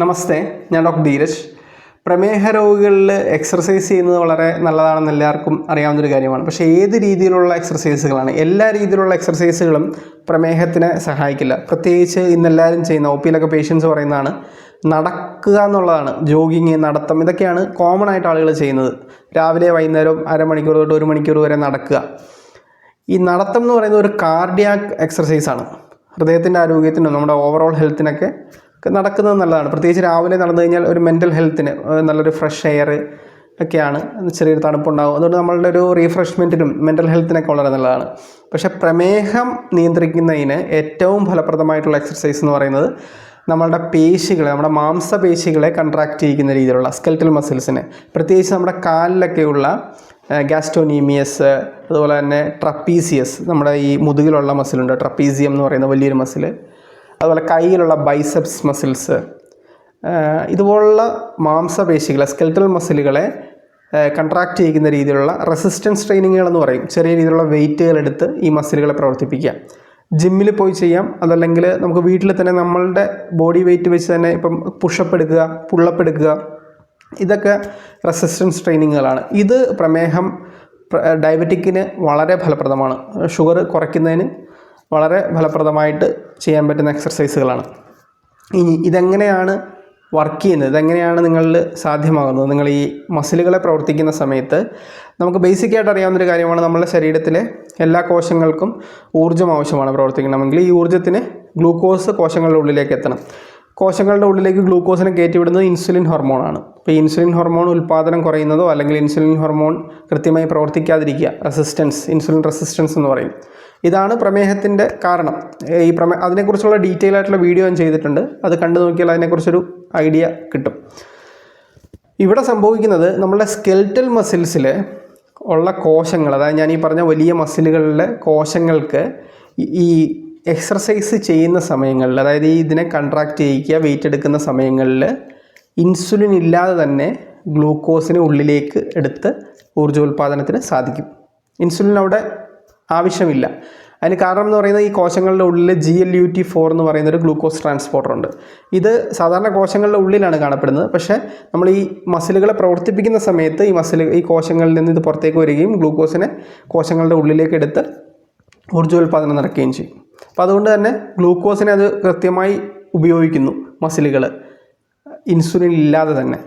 നമസ്തേ ഞാൻ ഡോക്ടർ ധീരജ്. പ്രമേഹ രോഗികളിൽ എക്സർസൈസ് ചെയ്യുന്നത് വളരെ നല്ലതാണെന്ന് എല്ലാവർക്കും അറിയാവുന്നൊരു കാര്യമാണ്. പക്ഷേ ഏത് രീതിയിലുള്ള എക്സർസൈസുകളാണ് എല്ലാ രീതിയിലുള്ള എക്സർസൈസുകളും പ്രമേഹത്തിനെ സഹായിക്കില്ല. പ്രത്യേകിച്ച് ഇന്നെല്ലാവരും ചെയ്യുന്ന ഒ പിയിലൊക്കെ പേഷ്യൻസ് പറയുന്നതാണ് നടക്കുക എന്നുള്ളതാണ്. ജോഗിങ് നടത്തം ഇതൊക്കെയാണ് കോമൺ ആയിട്ട് ആളുകൾ ചെയ്യുന്നത്. രാവിലെ വൈകുന്നേരം അരമണിക്കൂർ തൊട്ട് ഒരു മണിക്കൂർ വരെ നടക്കുക. ഈ നടത്തം എന്ന് പറയുന്നത് ഒരു കാർഡിയാക് എക്സർസൈസാണ് ഹൃദയത്തിന്റെ ആരോഗ്യത്തിനും നമ്മുടെ ഓവറോൾ ഹെൽത്തിനൊക്കെ നടക്കുന്നത് നല്ലതാണ്. പ്രത്യേകിച്ച് രാവിലെ നടന്നു കഴിഞ്ഞാൽ ഒരു മെന്റൽ ഹെൽത്തിന് നല്ലൊരു ഫ്രഷ് എയർ ഒക്കെയാണ് ചെറിയൊരു തണുപ്പുണ്ടാകും അതുകൊണ്ട് നമ്മളുടെ ഒരു റീഫ്രഷ്മെന്റിനും മെന്റൽ ഹെൽത്തിനൊക്കെ വളരെ നല്ലതാണ്. പക്ഷേ പ്രമേഹം നിയന്ത്രിക്കുന്നതിന് ഏറ്റവും ഫലപ്രദമായിട്ടുള്ള എക്സർസൈസ് എന്ന് പറയുന്നത് നമ്മളുടെ പേശികളെ നമ്മുടെ മാംസപേശികളെ കൺട്രാക്ട് ചെയ്യിക്കുന്ന രീതിയിലുള്ള സ്കെൽറ്റൽ മസിൽസിനെ പ്രത്യേകിച്ച് നമ്മുടെ കാലിലൊക്കെയുള്ള ഗാസ്ട്രോനീമിയസ് അതുപോലെ തന്നെ ട്രപ്പീസിയസ് നമ്മുടെ ഈ മുതുകിലുള്ള മസിലുണ്ട് ട്രപ്പീസിയം എന്ന് പറയുന്ന വലിയൊരു മസിൽ അതുപോലെ കയ്യിലുള്ള ബൈസെപ്സ് മസിൽസ് ഇതുപോലുള്ള മാംസപേശികളെ സ്കെൽറ്റൽ മസിലുകളെ കൺട്രാക്ട് ചെയ്യുന്ന രീതിയിലുള്ള റെസിസ്റ്റൻസ് ട്രെയിനിങ്ങുകൾ എന്ന് പറയും. ചെറിയ രീതിയിലുള്ള വെയിറ്റുകൾ എടുത്ത് ഈ മസിലുകളെ പ്രവർത്തിപ്പിക്കുക. ജിമ്മിൽ പോയി ചെയ്യാം. അതല്ലെങ്കിൽ നമുക്ക് വീട്ടിൽ തന്നെ നമ്മളുടെ ബോഡി വെയിറ്റ് വെച്ച് തന്നെ ഇപ്പം പുഷപ്പ് എടുക്കുക പുള്ളപ്പ് എടുക്കുക. ഇതൊക്കെ റെസിസ്റ്റൻസ് ട്രെയിനിങ്ങുകളാണ് ഇത് പ്രമേഹം ഡയബറ്റിക്കിന് വളരെ ഫലപ്രദമാണ്. ഷുഗർ കുറയ്ക്കുന്നതിന് വളരെ ഫലപ്രദമായിട്ട് ചെയ്യാൻ പറ്റുന്ന എക്സർസൈസുകളാണ് ഇനി ഇതെങ്ങനെയാണ് വർക്ക് ചെയ്യുന്നത്? ഇതെങ്ങനെയാണ് നിങ്ങളിൽ സാധ്യമാകുന്നത്? നിങ്ങൾ ഈ മസിലുകളെ പ്രവർത്തിക്കുന്ന സമയത്ത് നമുക്ക് ബേസിക്കായിട്ട് അറിയാവുന്നൊരു കാര്യമാണ് നമ്മുടെ ശരീരത്തിലെ എല്ലാ കോശങ്ങൾക്കും ഊർജം ആവശ്യമാണ് പ്രവർത്തിക്കണമെങ്കിൽ. ഈ ഊർജത്തിന് ഗ്ലൂക്കോസ് കോശങ്ങളുടെ ഉള്ളിലേക്ക് എത്തണം. കോശങ്ങളുടെ ഉള്ളിലേക്ക് ഗ്ലൂക്കോസിനെ കയറ്റിവിടുന്നത് ഇൻസുലിൻ ഹോർമോണാണ് ഇപ്പോൾ ഈ ഇൻസുലിൻ ഹോർമോൺ ഉൽപ്പാദനം കുറയുന്നതോ അല്ലെങ്കിൽ ഇൻസുലിൻ ഹോർമോൺ കൃത്യമായി പ്രവർത്തിക്കാതിരിക്കുക റെസിസ്റ്റൻസ് ഇൻസുലിൻ റെസിസ്റ്റൻസ് എന്ന് പറയും. ഇതാണ് പ്രമേഹത്തിന്റെ കാരണം. ഈ പ്രമേ അതിനെക്കുറിച്ചുള്ള ഡീറ്റെയിൽ ആയിട്ടുള്ള വീഡിയോ ഞാൻ ചെയ്തിട്ടുണ്ട്. അത് കണ്ടു നോക്കിയാൽ അതിനെക്കുറിച്ചൊരു ഐഡിയ കിട്ടും. ഇവിടെ സംഭവിക്കുന്നത് നമ്മളുടെ സ്കെൽറ്റൽ മസിൽസിൽ ഉള്ള കോശങ്ങൾ അതായത് ഞാൻ ഈ പറഞ്ഞ വലിയ മസിലുകളിലെ കോശങ്ങൾക്ക് ഈ- എക്സർസൈസ് ചെയ്യുന്ന സമയങ്ങളിൽ അതായത് ഇതിനെ കൺട്രാക്ട് ചെയ്യിക്കുക വെയിറ്റ് എടുക്കുന്ന സമയങ്ങളിൽ ഇൻസുലിൻ ഇല്ലാതെ തന്നെ ഗ്ലൂക്കോസിനെ ഉള്ളിലേക്ക് എടുത്ത് ഊർജോൽപാദനത്തിന് സാധിക്കും. ഇൻസുലിൻ അവിടെ ആവശ്യമില്ല. അതിന് കാരണം എന്ന് പറയുന്നത് ഈ കോശങ്ങളുടെ ഉള്ളിൽ G L U T four എന്ന് പറയുന്ന ഒരു ഗ്ലൂക്കോസ് ട്രാൻസ്പോർട്ടർ ഉണ്ട്. ഇത് സാധാരണ കോശങ്ങളുടെ ഉള്ളിലാണ് കാണപ്പെടുന്നത്. പക്ഷേ നമ്മൾ ഈ മസിലുകളെ പ്രവർത്തിപ്പിക്കുന്ന സമയത്ത് ഈ മസിൽ ഈ കോശങ്ങളിൽ നിന്ന് ഇത് പുറത്തേക്ക് വരികയും ഗ്ലൂക്കോസിനെ കോശങ്ങളുടെ ഉള്ളിലേക്ക് എടുത്ത് ഊർജോൽപാദനം നടക്കുകയും ചെയ്യും. അപ്പോൾ അതുകൊണ്ട് തന്നെ ഗ്ലൂക്കോസിനെ അത് കൃത്യമായി ഉപയോഗിക്കുന്നു മസിലുകൾ ഇൻസുലിൻ ഇല്ലാതെ തന്നെ.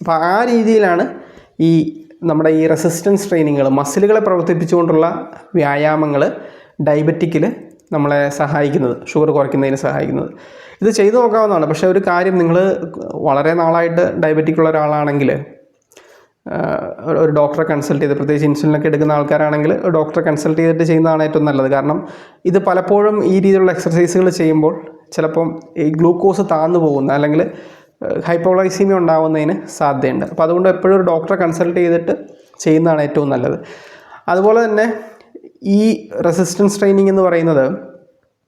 അപ്പോൾ ആ രീതിയിലാണ് ഈ നമ്മുടെ ഈ റെസിസ്റ്റൻസ് ട്രെയിനിങ്ങൾ മസിലുകളെ പ്രവർത്തിപ്പിച്ചുകൊണ്ടുള്ള വ്യായാമങ്ങൾ ഡയബറ്റിക്കിൽ നമ്മളെ സഹായിക്കുന്നത് ഷുഗർ കുറയ്ക്കുന്നതിന് സഹായിക്കുന്നത്. ഇത് ചെയ്തു നോക്കാവുന്നതാണ്. പക്ഷേ ഒരു കാര്യം നിങ്ങൾ വളരെ നാളായിട്ട് ഡയബറ്റിക് ഉള്ള ഒരാളാണെങ്കിൽ ഒരു- ഡോക്ടറെ കൺസൾട്ട് ചെയ്ത് പ്രത്യേകിച്ച് ഇൻസുലിനൊക്കെ എടുക്കുന്ന ആൾക്കാരാണെങ്കിൽ ഡോക്ടറെ കൺസൾട്ട് ചെയ്തിട്ട് ചെയ്യുന്നതാണ് ഏറ്റവും നല്ലത്. കാരണം ഇത് പലപ്പോഴും ഈ രീതിയിലുള്ള എക്സർസൈസുകൾ ചെയ്യുമ്പോൾ ചിലപ്പം ഈ ഗ്ലൂക്കോസ് താന്നു പോകുന്ന അല്ലെങ്കിൽ ഹൈപ്പോളൈസീമിയ ഉണ്ടാകുന്നതിന് സാധ്യതയുണ്ട്. അപ്പോൾ അതുകൊണ്ട് എപ്പോഴും ഒരു ഡോക്ടറെ കൺസൾട്ട് ചെയ്തിട്ട് ചെയ്യുന്നതാണ് ഏറ്റവും നല്ലത്. അതുപോലെ തന്നെ ഈ റെസിസ്റ്റൻസ് ട്രെയിനിങ് എന്ന് പറയുന്നത്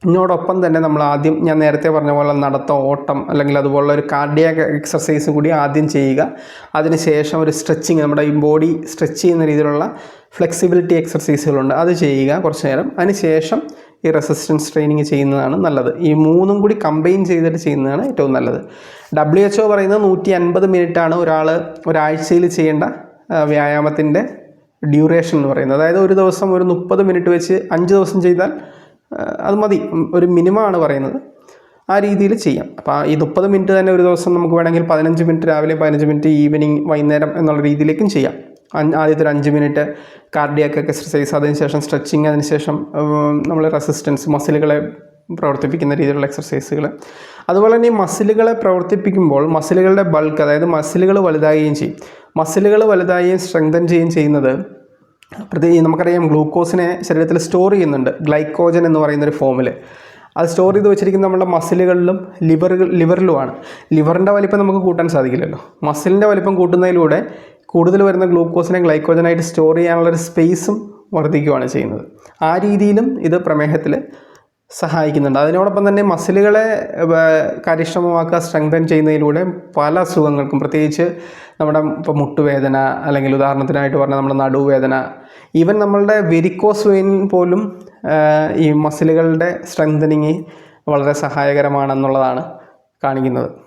ഇതിനോടൊപ്പം തന്നെ നമ്മൾ ആദ്യം ഞാൻ നേരത്തെ പറഞ്ഞ പോലെ നടത്തം ഓട്ടം അല്ലെങ്കിൽ അതുപോലുള്ള ഒരു കാർഡിയാക് എക്സർസൈസ് കൂടി ആദ്യം ചെയ്യുക. അതിനുശേഷം ഒരു സ്ട്രെച്ചിങ് നമ്മുടെ ഈ ബോഡി സ്ട്രെച്ച് ചെയ്യുന്ന രീതിയിലുള്ള ഫ്ലെക്സിബിലിറ്റി എക്സർസൈസുകളുണ്ട്. അത് ചെയ്യുക കുറച്ച് നേരം. അതിനുശേഷം ഈ റെസിസ്റ്റൻസ് ട്രെയിനിങ് ചെയ്യുന്നതാണ് നല്ലത്. ഈ മൂന്നും കൂടി കമ്പൈൻ ചെയ്തിട്ട് ചെയ്യുന്നതാണ് ഏറ്റവും നല്ലത്. ഡബ്ല്യു എച്ച് ഒ പറയുന്നത് നൂറ്റി അൻപത് മിനിറ്റാണ് ഒരാൾ ഒരാഴ്ചയിൽ ചെയ്യേണ്ട വ്യായാമത്തിന്റെ ഡ്യൂറേഷൻ എന്ന് പറയുന്നത്. അതായത് ഒരു ദിവസം ഒരു മുപ്പത് മിനിറ്റ് വെച്ച് അഞ്ച് ദിവസം ചെയ്താൽ അത് മതി. ഒരു മിനിമമാണ് പറയുന്നത്. ആ രീതിയിൽ ചെയ്യാം. അപ്പോൾ ഈ മുപ്പത് മിനിറ്റ് തന്നെ ഒരു ദിവസം നമുക്ക് വേണമെങ്കിൽ പതിനഞ്ച് മിനിറ്റ് രാവിലെ പതിനഞ്ച് മിനിറ്റ് ഈവനിങ് വൈകുന്നേരം എന്നുള്ള രീതിയിലേക്കും ചെയ്യാം. ആദ്യത്തെ ഒരു അഞ്ച് മിനിറ്റ് കാർഡിയാക്ക് എക്സർസൈസ് അതിനുശേഷം സ്ട്രെച്ചിങ് അതിനുശേഷം നമ്മൾ റെസിസ്റ്റൻസ് മസിലുകളെ പ്രവർത്തിപ്പിക്കുന്ന രീതിയിലുള്ള എക്സർസൈസുകൾ അതുപോലെ തന്നെ ഈ മസിലുകളെ പ്രവർത്തിപ്പിക്കുമ്പോൾ മസിലുകളുടെ ബൾക്ക് അതായത് മസിലുകൾ വലുതാകുകയും ചെയ്യും. മസിലുകൾ വലുതാകുകയും സ്ട്രെങ്തൻ ചെയ്യുകയും ചെയ്യുന്നത് പ്രത്യേകിച്ച് നമുക്കറിയാം ഗ്ലൂക്കോസിനെ ശരീരത്തിൽ സ്റ്റോർ ചെയ്യുന്നുണ്ട്. ഗ്ലൈക്കോജൻ എന്ന് പറയുന്ന ഒരു ഫോമിൽ അത് സ്റ്റോർ ചെയ്ത് വെച്ചിരിക്കുന്ന നമ്മുടെ മസിലുകളിലും ലിവറുകൾ ലിവറിലുമാണ്. ലിവറിന്റെ വലിപ്പം നമുക്ക് കൂട്ടാൻ സാധിക്കില്ലല്ലോ. മസിലിന്റെ വലിപ്പം കൂട്ടുന്നതിലൂടെ കൂടുതൽ വരുന്ന ഗ്ലൂക്കോസിനെ ഗ്ലൈക്കോജനായിട്ട് സ്റ്റോർ ചെയ്യാനുള്ളൊരു സ്പേസും വർദ്ധിക്കുകയാണ് ചെയ്യുന്നത്. ആ രീതിയിലും ഇത് പ്രമേഹത്തിൽ സഹായിക്കുന്നുണ്ട്. അതിനോടൊപ്പം തന്നെ മസിലുകളെ കാര്യക്ഷമമാക്കുക സ്ട്രെങ്തൻ ചെയ്യുന്നതിലൂടെ പല അസുഖങ്ങൾക്കും പ്രത്യേകിച്ച് നമ്മുടെ ഇപ്പോൾ മുട്ടുവേദന അല്ലെങ്കിൽ ഉദാഹരണത്തിനായിട്ട് പറഞ്ഞാൽ നമ്മുടെ നടുവേദന ഈവൻ നമ്മളുടെ വെരിക്കോസ് വെയിൻ പോലും ഈ മസിലുകളുടെ സ്ട്രെങ്തനിങ് വളരെ സഹായകരമാണെന്നുള്ളതാണ് കാണിക്കുന്നത്.